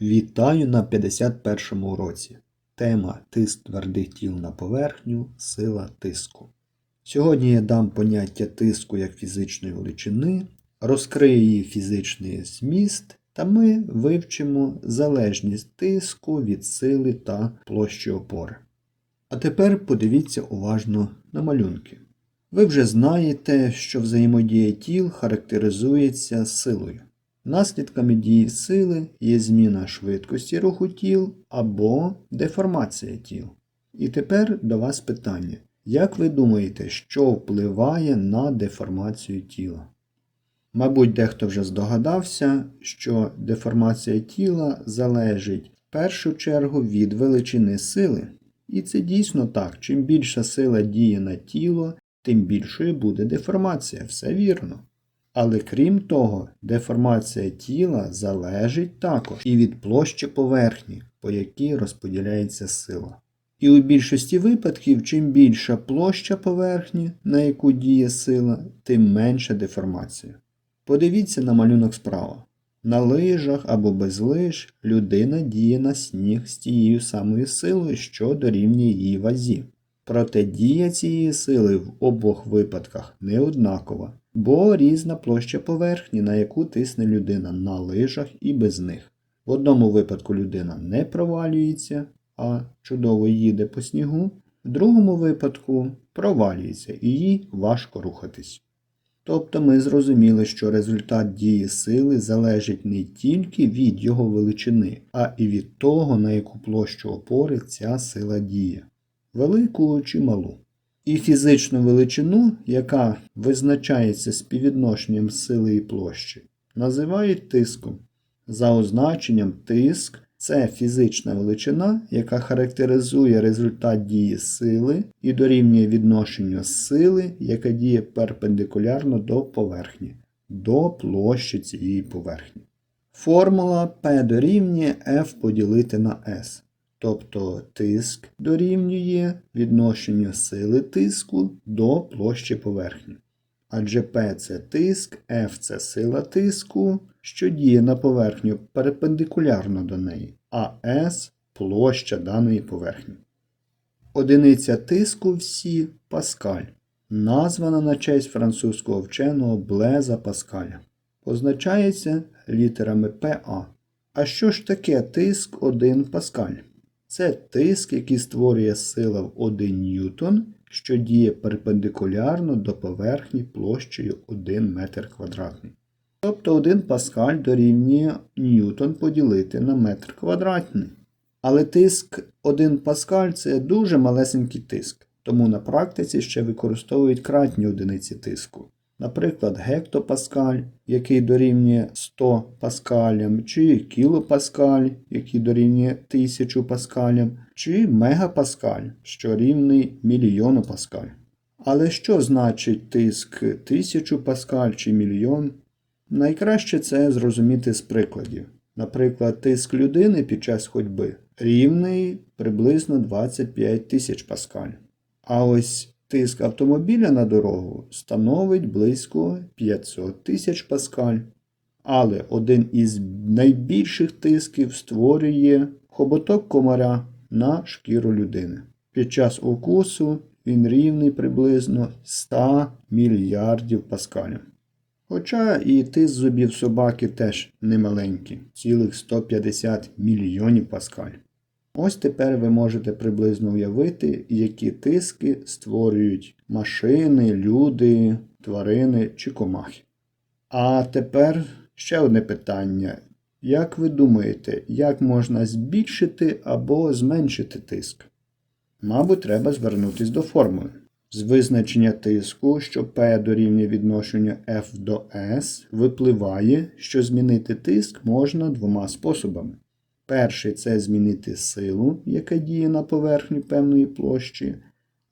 Вітаю на 51 му уроці. Тема тиск твердих тіл на поверхню, сила тиску. Сьогодні я дам поняття тиску як фізичної величини, розкрию її фізичний зміст, та ми вивчимо залежність тиску від сили та площі опори. А тепер подивіться уважно на малюнки. Ви вже знаєте, що взаємодія тіл характеризується силою. Наслідками дії сили є зміна швидкості руху тіл або деформація тіл. І тепер до вас питання. Як ви думаєте, що впливає на деформацію тіла? Мабуть, дехто вже здогадався, що деформація тіла залежить в першу чергу від величини сили. І це дійсно так. Чим більша сила діє на тіло, тим більшою буде деформація. Все вірно. Але крім того, деформація тіла залежить також і від площі поверхні, по якій розподіляється сила. І у більшості випадків, чим більша площа поверхні, на яку діє сила, тим менша деформація. Подивіться на малюнок справа. На лижах або без лиж людина діє на сніг з тією самою силою, що дорівнює її вазі. Проте дія цієї сили в обох випадках не однакова, бо різна площа поверхні, на яку тисне людина на лижах і без них. В одному випадку людина не провалюється, а чудово їде по снігу, в другому випадку провалюється і їй важко рухатись. Тобто ми зрозуміли, що результат дії сили залежить не тільки від його величини, а і від того, на яку площу опори ця сила діє велику чи малу. І фізичну величину, яка визначається співвідношенням сили і площі, називають тиском. За означенням тиск це фізична величина, яка характеризує результат дії сили і дорівнює відношенню сили, яка діє перпендикулярно до поверхні, до площі цієї поверхні. Формула P дорівнює F поділити на S. Тобто тиск дорівнює відношенню сили тиску до площі поверхні. Адже P це тиск, F це сила тиску, що діє на поверхню перпендикулярно до неї, а S площа даної поверхні. Одиниця тиску всі Паскаль, названа на честь французького вченого Блеза Паскаля. Позначається літерами ПА. А що ж таке тиск 1 Паскаль? Це тиск, який створює сила в 1 ньютон, що діє перпендикулярно до поверхні площею 1 метр квадратний. Тобто 1 паскаль дорівнює ньютон поділити на метр квадратний. Але тиск 1 паскаль це дуже малесенький тиск, тому на практиці ще використовують кратні одиниці тиску. Наприклад, гектопаскаль, який дорівнює 100 паскалям, чи кілопаскаль, який дорівнює 1000 паскалям, чи мегапаскаль, що рівний мільйону паскаль. Але що значить тиск 1000 паскаль чи мільйон? Найкраще це зрозуміти з прикладів. Наприклад, тиск людини під час ходьби рівний приблизно 25 тисяч паскаль. А ось Тиск автомобіля на дорогу становить близько 500 тисяч паскаль. Але один із найбільших тисків створює хоботок комаря на шкіру людини. Під час укусу він рівний приблизно 100 мільярдів паскалів. Хоча і тиск зубів собаки теж немаленький, цілих 150 мільйонів паскаль. Ось тепер ви можете приблизно уявити, які тиски створюють машини, люди, тварини чи комахи. А тепер ще одне питання. Як ви думаєте, як можна збільшити або зменшити тиск? Мабуть, треба звернутися до формули. З визначення тиску, що P дорівнює відношенню F до S, випливає, що змінити тиск можна двома способами. Перший це змінити силу, яка діє на поверхні певної площі,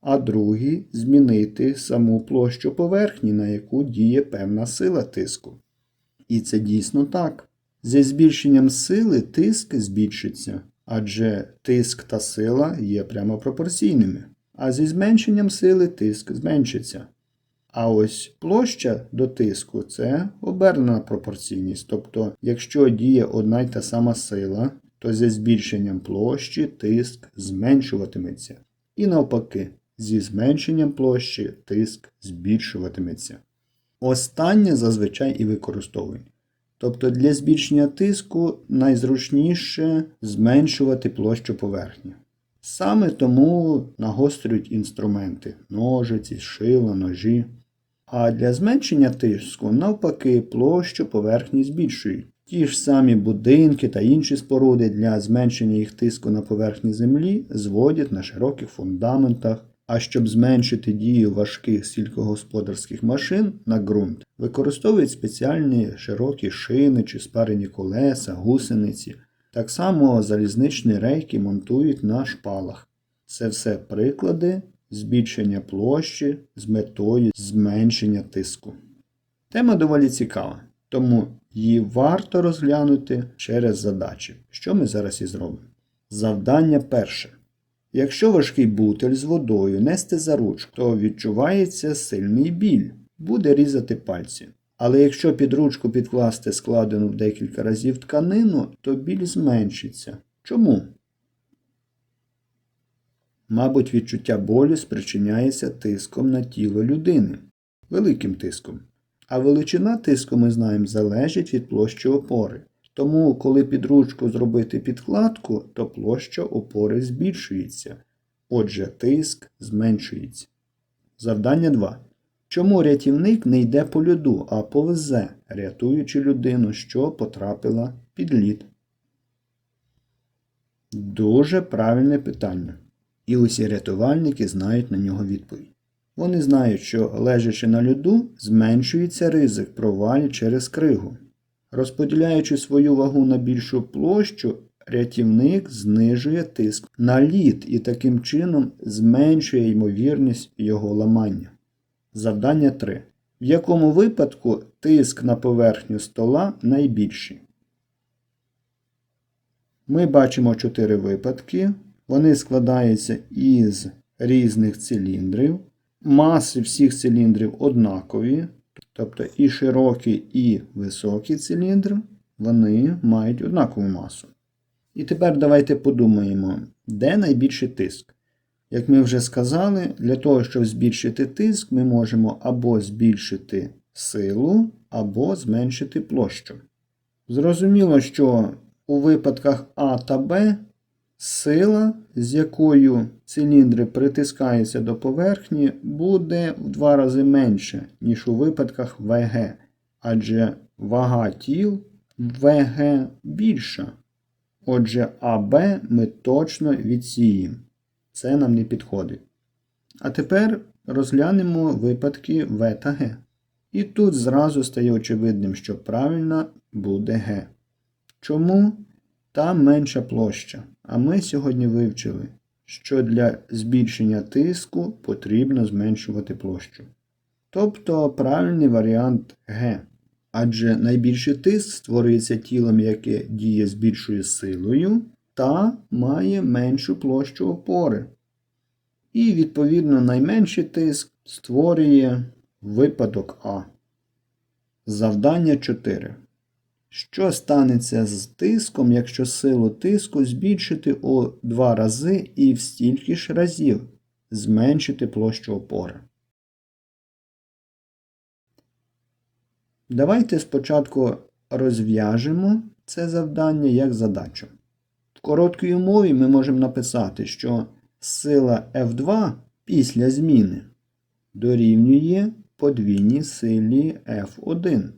а другий змінити саму площу поверхні, на яку діє певна сила тиску. І це дійсно так. Зі збільшенням сили тиск збільшиться, адже тиск та сила є прямо пропорційними, а зі зменшенням сили тиск зменшиться. А ось площа до тиску це обернена пропорційність. Тобто, якщо діє одна й та сама сила, то зі збільшенням площі тиск зменшуватиметься. І навпаки, зі зменшенням площі тиск збільшуватиметься. Останнє зазвичай і використовують. Тобто для збільшення тиску найзручніше зменшувати площу поверхні. Саме тому нагострюють інструменти ножиці, шила, ножі. А для зменшення тиску, навпаки, площу поверхні збільшують. Ті ж самі будинки та інші споруди для зменшення їх тиску на поверхні землі зводять на широких фундаментах. А щоб зменшити дію важких сільськогосподарських машин на ґрунт, використовують спеціальні широкі шини чи спарені колеса, гусениці. Так само залізничні рейки монтують на шпалах. Це все приклади збільшення площі з метою зменшення тиску. Тема доволі цікава, тому її варто розглянути через задачі, що ми зараз і зробимо. Завдання перше. Якщо важкий бутель з водою нести за ручку, то відчувається сильний біль, буде різати пальці. Але якщо під ручку підкласти складену в декілька разів тканину, то біль зменшиться. Чому? Мабуть, відчуття болю спричиняється тиском на тіло людини, великим тиском. А величина тиску, ми знаємо, залежить від площі опори. Тому, коли під ручку зробити підкладку, то площа опори збільшується. Отже, тиск зменшується. Завдання 2. Чому рятівник не йде по льоду, а повезе, рятуючи людину, що потрапила під лід? Дуже правильне питання. І усі рятувальники знають на нього відповідь. Вони знають, що лежачи на льоду, зменшується ризик провалів через кригу. Розподіляючи свою вагу на більшу площу, рятівник знижує тиск на лід і таким чином зменшує ймовірність його ламання. Завдання 3. В якому випадку тиск на поверхню стола найбільший? Ми бачимо 4 випадки. Вони складаються із різних циліндрів. Маси всіх циліндрів однакові. Тобто і широкі, і високі циліндри, вони мають однакову масу. І тепер давайте подумаємо, де найбільший тиск. Як ми вже сказали, для того, щоб збільшити тиск, ми можемо або збільшити силу, або зменшити площу. Зрозуміло, що у випадках А та Б сила, з якою циліндри притискаються до поверхні, буде в два рази менше, ніж у випадках ВГ, адже вага тіл ВГ більша. Отже, АБ ми точно відсіємо. Це нам не підходить. А тепер розглянемо випадки В та Г. І тут зразу стає очевидним, що правильно буде Г. Чому? Там менша площа. А ми сьогодні вивчили, що для збільшення тиску потрібно зменшувати площу. Тобто правильний варіант Г. Адже найбільший тиск створюється тілом, яке діє з більшою силою, та має меншу площу опори. І, відповідно, найменший тиск створює випадок А. Завдання 4. Що станеться з тиском, якщо силу тиску збільшити у два рази і в стільки ж разів зменшити площу опори? Давайте спочатку розв'яжемо це завдання як задачу. В короткій умові ми можемо написати, що сила F2 після зміни дорівнює подвійній силі F1.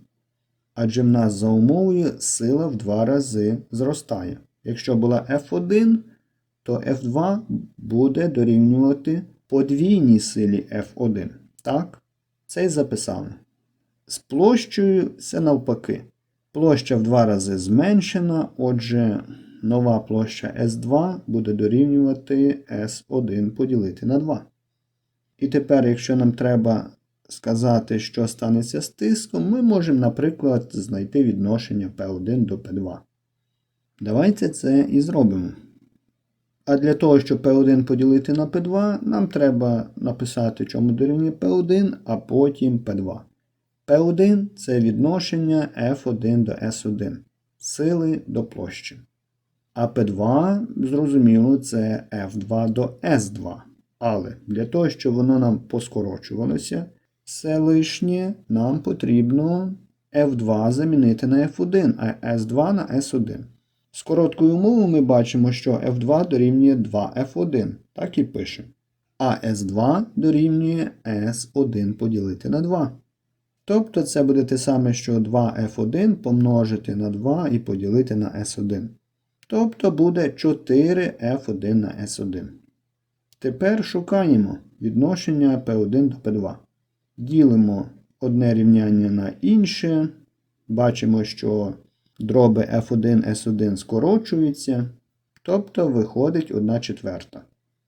Адже в нас за умовою сила в два рази зростає. Якщо була F1, то F2 буде дорівнювати подвійній силі F1. Так? Це і записали. З площею це навпаки. Площа в два рази зменшена, отже, нова площа S2 буде дорівнювати S1 поділити на 2. І тепер, якщо нам треба сказати, що станеться з тиском, ми можемо, наприклад, знайти відношення P1 до P2. Давайте це і зробимо. А для того, щоб P1 поділити на P2, нам треба написати, чому дорівнює P1, а потім P2. P1 це відношення F1 до S1, сили до площі. А P2, зрозуміло, це F2 до S2. Але для того, щоб воно нам поскорочувалося, все лишнє нам потрібно F2 замінити на F1, а S2 на S1. З короткою мовою ми бачимо, що F2 дорівнює 2F1. Так і пишемо. А S2 дорівнює S1 поділити на 2. Тобто це буде те саме, що 2F1 помножити на 2 і поділити на S1. Тобто буде 4F1 на S1. Тепер шукаємо відношення P1 до P2. Ділимо одне рівняння на інше. Бачимо, що дроби F1 S1 скорочуються, тобто виходить 1 четверта.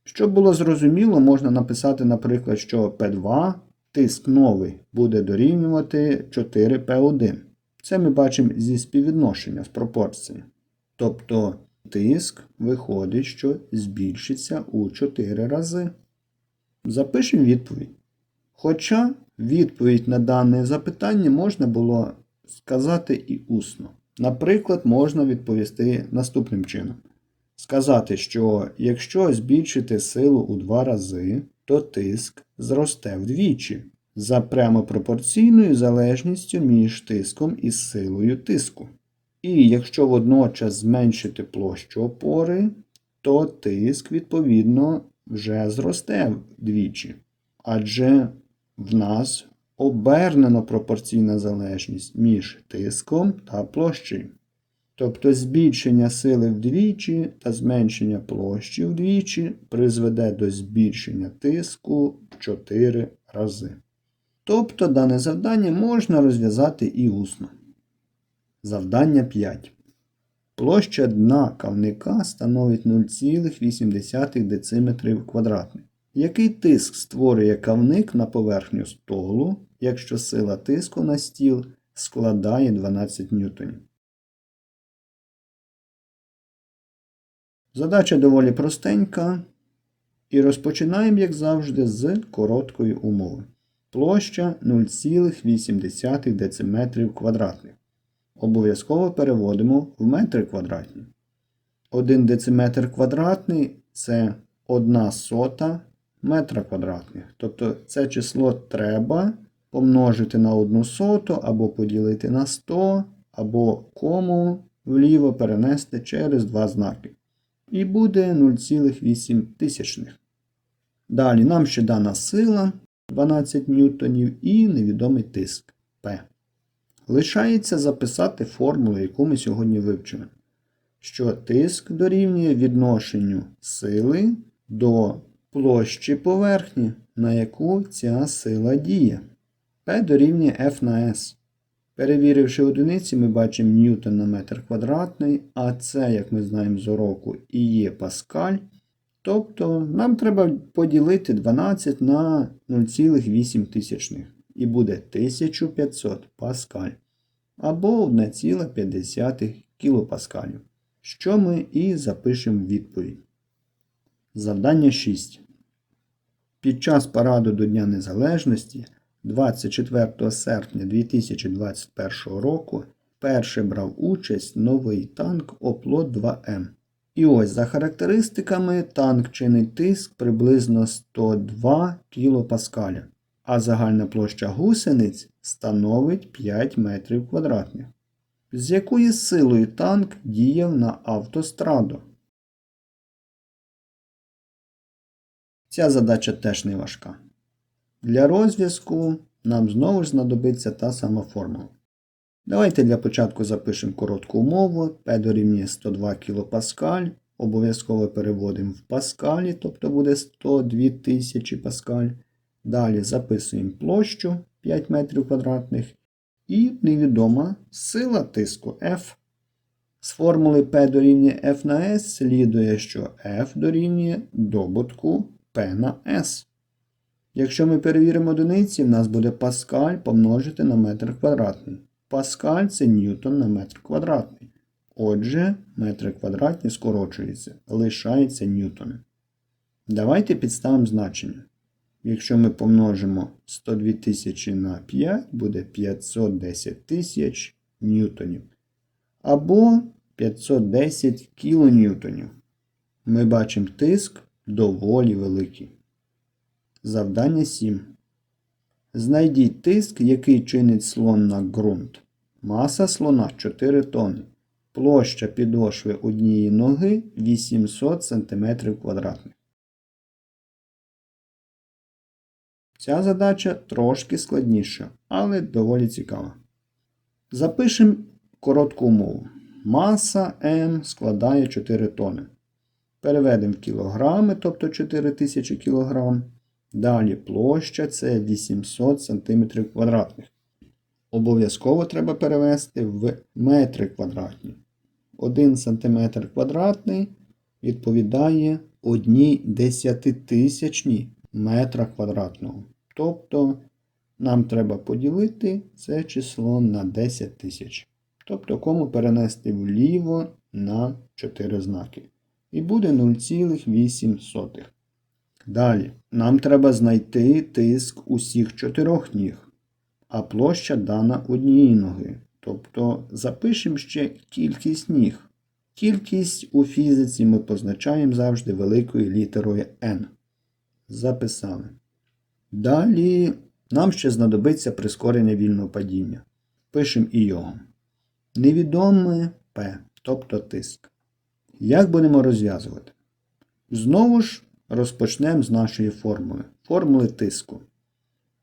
Щоб було зрозуміло, можна написати, наприклад, що P2 тиск новий буде дорівнювати 4P1. Це ми бачимо зі співвідношення з пропорції. Тобто тиск виходить, що збільшиться у 4 рази. Запишемо відповідь. Хоча відповідь на дане запитання можна було сказати і усно. Наприклад, можна відповісти наступним чином. Сказати, що якщо збільшити силу у два рази, то тиск зросте вдвічі за прямо пропорційною залежністю між тиском і силою тиску. І якщо водночас зменшити площу опори, то тиск, відповідно, вже зросте вдвічі. Адже в нас обернено пропорційна залежність між тиском та площею. Тобто збільшення сили вдвічі та зменшення площі вдвічі призведе до збільшення тиску в 4 рази. Тобто дане завдання можна розв'язати і усно. Завдання 5. Площа дна кавника становить 0,8 дециметрів квадратних. Який тиск створює кавник на поверхню столу, якщо сила тиску на стіл складає 12 ньютонів? Задача доволі простенька. І розпочинаємо, як завжди, з короткої умови. Площа 0,8 дециметрів квадратних. Обов'язково переводимо в метри квадратні. 1 дециметр квадратний це 1 сота метра квадратних. Тобто це число треба помножити на 1 соту або поділити на 100, або кому вліво перенести через два знаки. І буде 0,8 тисячних. Далі нам ще дана сила 12 ньютонів і невідомий тиск P. Лишається записати формулу, яку ми сьогодні вивчили. Що тиск дорівнює відношенню сили до площі поверхні, на яку ця сила діє. P дорівнює F на S. Перевіривши одиниці, ми бачимо ньютон на метр квадратний, а це, як ми знаємо з уроку, і є паскаль. Тобто нам треба поділити 12 на 0,8 тисячних. І буде 1500 паскаль. Або 1,5 кілопаскалів. Що ми і запишемо в відповідь. Завдання 6. Під час параду до Дня Незалежності 24 серпня 2021 року вперше брав участь новий танк Оплот 2М. І ось за характеристиками танк чинить тиск приблизно 102 кПа, а загальна площа гусениць становить 5 метрів квадратних. З якою силою танк діяв на автостраду? Ця задача теж не важка. Для розв'язку нам знову ж знадобиться та сама формула. Давайте для початку запишемо коротку умову. P дорівнює 102 кПа. Обов'язково переводимо в паскалі, тобто буде 102 тисячі паскаль. Далі записуємо площу 5 метрів квадратних. І невідома сила тиску F. З формули P дорівнює F на S слідує, що F дорівнює добутку P на S. Якщо ми перевіримо одиниці, в нас буде паскаль помножити на метр квадратний. Паскаль це ньютон на метр квадратний. Отже, метри квадратні скорочуються, лишаються ньютони. Давайте підставимо значення. Якщо ми помножимо 102 тисячі на 5, буде 510 тисяч ньютонів. Або 510 кілоньютонів. Ми бачимо тиск доволі великий. Завдання 7. Знайдіть тиск, який чинить слон на ґрунт. Маса слона 4 тонни. Площа підошви однієї ноги 800 см. Ця задача трошки складніша, але доволі цікава. Запишемо коротку умову. Маса М складає 4 тони. Переведемо в кілограми, тобто 4000 кг. Далі площа це 800 см квадратних. Обов'язково треба перевести в метри квадратні. 1 см квадратний відповідає 1 десятитисячній метра квадратного. Тобто нам треба поділити це число на 10 тисяч. Тобто кому перенести вліво на 4 знаки. І буде 0,8. Далі, нам треба знайти тиск усіх чотирьох ніг, а площа дана однієї ноги. Тобто запишемо ще кількість ніг. Кількість у фізиці ми позначаємо завжди великою літерою n. Записали. Далі нам ще знадобиться прискорення вільного падіння. Пишемо і його. Невідоме P, тобто тиск. Як будемо розв'язувати? Знову ж розпочнемо з нашої формули. Формули тиску.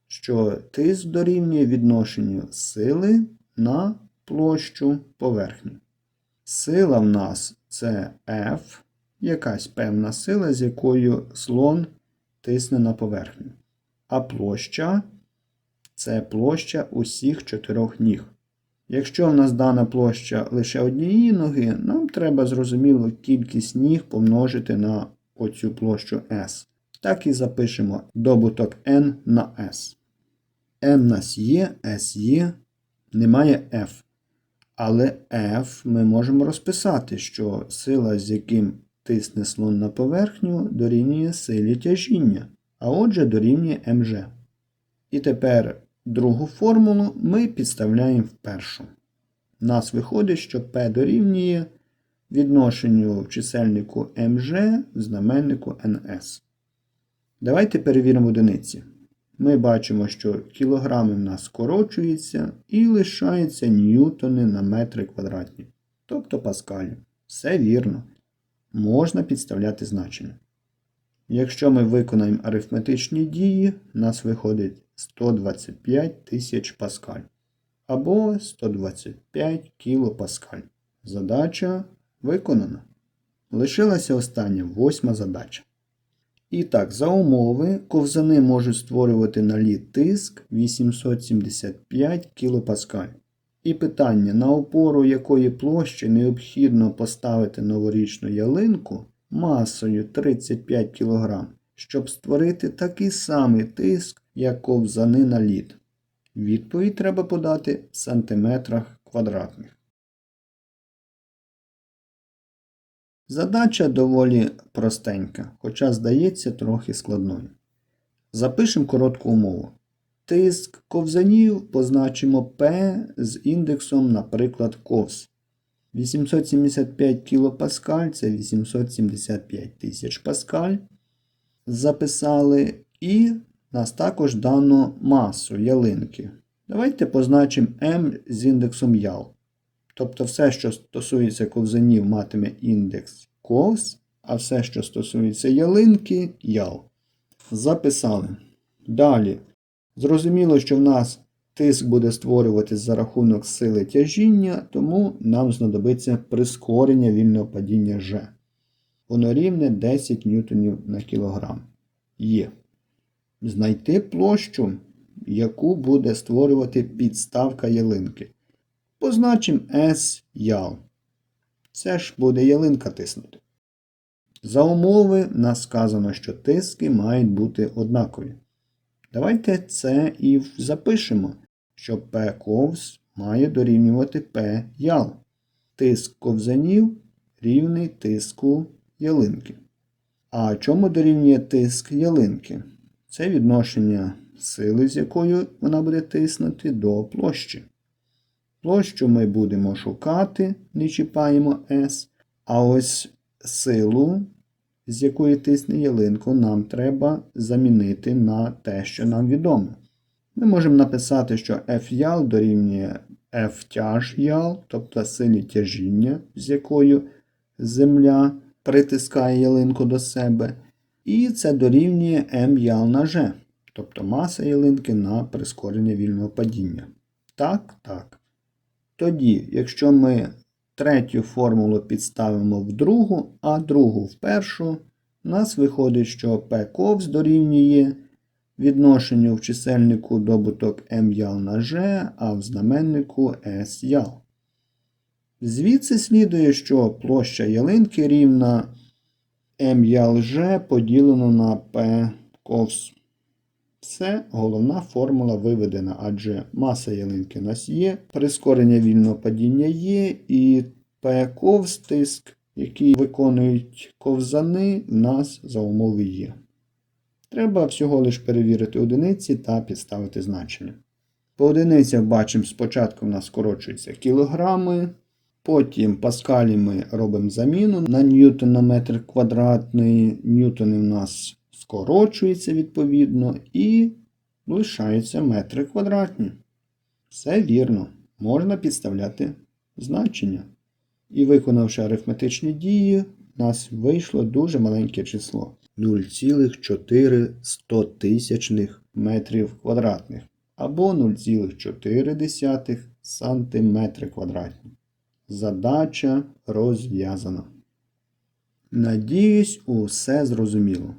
Що тиск дорівнює відношенню сили на площу поверхні. Сила в нас це F, якась певна сила, з якою слон тисне на поверхню. А площа це площа усіх чотирьох ніг. Якщо в нас дана площа лише однієї ноги, нам треба зрозуміло кількість ніг помножити на оцю площу S. Так і запишемо добуток n на S. n нас є, S є, немає F. Але F ми можемо розписати, що сила, з яким тисне слон на поверхню, дорівнює силі тяжіння, а отже дорівнює mg. І тепер другу формулу ми підставляємо в першу. Нас виходить, що P дорівнює відношенню в чисельнику mg в знаменнику ns. Давайте перевіримо одиниці. Ми бачимо, що кілограми в нас скорочуються і лишаються ньютони на метри квадратні, тобто паскалі. Все вірно. Можна підставляти значення. Якщо ми виконаємо арифметичні дії, у нас виходить 125 тисяч паскаль або 125 кілопаскаль. Задача виконана. Лишилася остання восьма задача. І так, за умови, ковзани можуть створювати на лід тиск 875 кПа. І питання, на опору якої площі необхідно поставити новорічну ялинку масою 35 кг, щоб створити такий самий тиск, як ковзани на лід. Відповідь треба подати в сантиметрах квадратних. Задача доволі простенька, хоча здається трохи складною. Запишемо коротку умову. Тиск ковзанів позначимо P з індексом, наприклад, ковз. 875 кПа це 875 тисяч паскаль. Записали. І нас також дано масу ялинки. Давайте позначимо M з індексом ял. Тобто все, що стосується ковзанів, матиме індекс ковз, а все, що стосується ялинки, ял. Записали. Далі. Зрозуміло, що в нас тиск буде створюватись за рахунок сили тяжіння, тому нам знадобиться прискорення вільного падіння G. Воно рівне 10 ньютонів на кілограм. Є. Знайти площу, яку буде створювати підставка ялинки. Позначимо S ял. Це ж буде ялинка тиснути. За умови нас сказано, що тиски мають бути однакові. Давайте це і запишемо, що P ковз має дорівнювати P ял. тиск ковзанів рівний тиску ялинки. А чому дорівнює тиск ялинки? Це відношення сили, з якою вона буде тиснути, до площі. Площу ми будемо шукати, не чіпаємо S, а ось силу, з якої тисне ялинку, нам треба замінити на те, що нам відомо. Ми можемо написати, що F ял дорівнює F тяж ял, тобто силі тяжіння, з якою земля притискає ялинку до себе. І це дорівнює m ял на G, тобто маса ялинки на прискорення вільного падіння. Так, так. Тоді, якщо ми третю формулу підставимо в другу, а другу в першу, у нас виходить, що P ковз дорівнює відношенню в чисельнику добуток m ял на G, а в знаменнику S ял. Звідси слідує, що площа ялинки рівна ял G поділено на P ковз. Це головна формула виведена, адже маса ялинки у нас є, прискорення вільного падіння є, і P ковз тиск, який виконують ковзани, в нас за умови є. Треба всього лиш перевірити одиниці та підставити значення. По одиницях бачимо, спочатку в нас скорочуються кілограми, потім паскалі ми робимо заміну на ньютон на метр квадратний, ньютони в нас скорочуються відповідно і лишаються метри квадратні. Все вірно, можна підставляти значення. І виконавши арифметичні дії, у нас вийшло дуже маленьке число 0,4 метрів квадратних або 0,4 сантиметри квадратні. Задача розв'язана. Надіюсь, усе зрозуміло.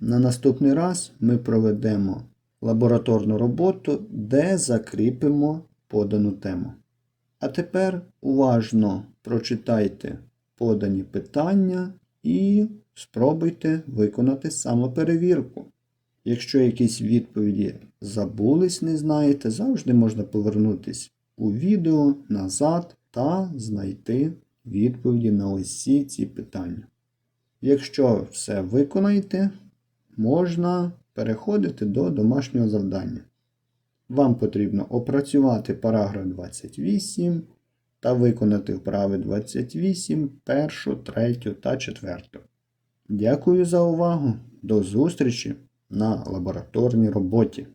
На наступний раз ми проведемо лабораторну роботу, де закріпимо подану тему. А тепер уважно прочитайте подані питання і спробуйте виконати самоперевірку. Якщо якісь відповіді забулись, не знаєте, завжди можна повернутися у відео назад та знайти відповіді на усі ці питання. Якщо все виконаєте, можна переходити до домашнього завдання. Вам потрібно опрацювати параграф 28 та виконати вправи 28, 1, 3 та 4. Дякую за увагу. До зустрічі на лабораторній роботі.